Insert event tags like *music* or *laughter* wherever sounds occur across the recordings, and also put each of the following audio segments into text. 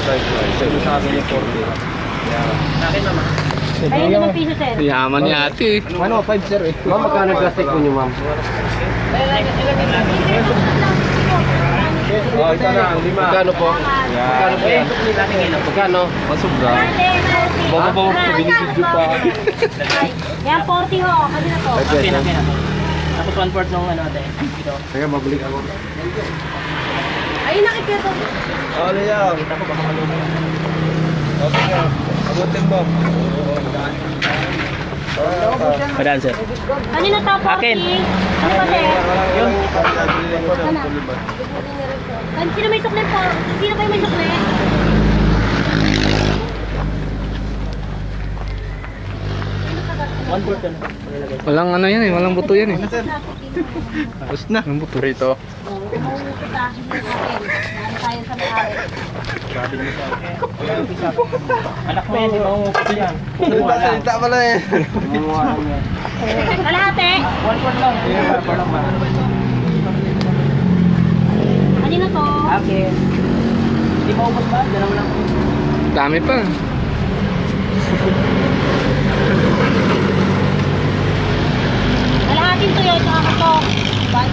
105 lang, sir. Sa akin yung 40. Akin mama. Ayun ang piso, sir. Yaman ni ate. Ano, 5 sir eh. Ma'am, magkano plastic mo niyo, ma'am? Oh, ito na, lima. Magkano po? Magkano po yan? Magkano? Masubra. Baka ba ko binibidyo pa? *laughs* Yan, 40 ho. Ano na to? Akin, akin, akin. Tapos one fourth nung ano ate. Ito. Kaya mabalik ako. Ayun, nakikita to. Ano yan? Kita ko baka malunod. Okay nga. Abutin mo. Padaan sir. Ano na 40? Akin. Ano ba, sir? Yun. Ano? Kan sino may sukli po? Sino kayo may sukli? One fourth yun. Walang ano yan eh, walang buto yan eh. Tapos na. Ang buto rito. Anak mo yan, umupo yan? Salita, salita pala eh. Kalahati. One fourth lang. One fourth lang ba? Ano na to? Akin. Hindi ba? Dalawa lang. Dami pa.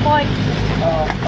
point.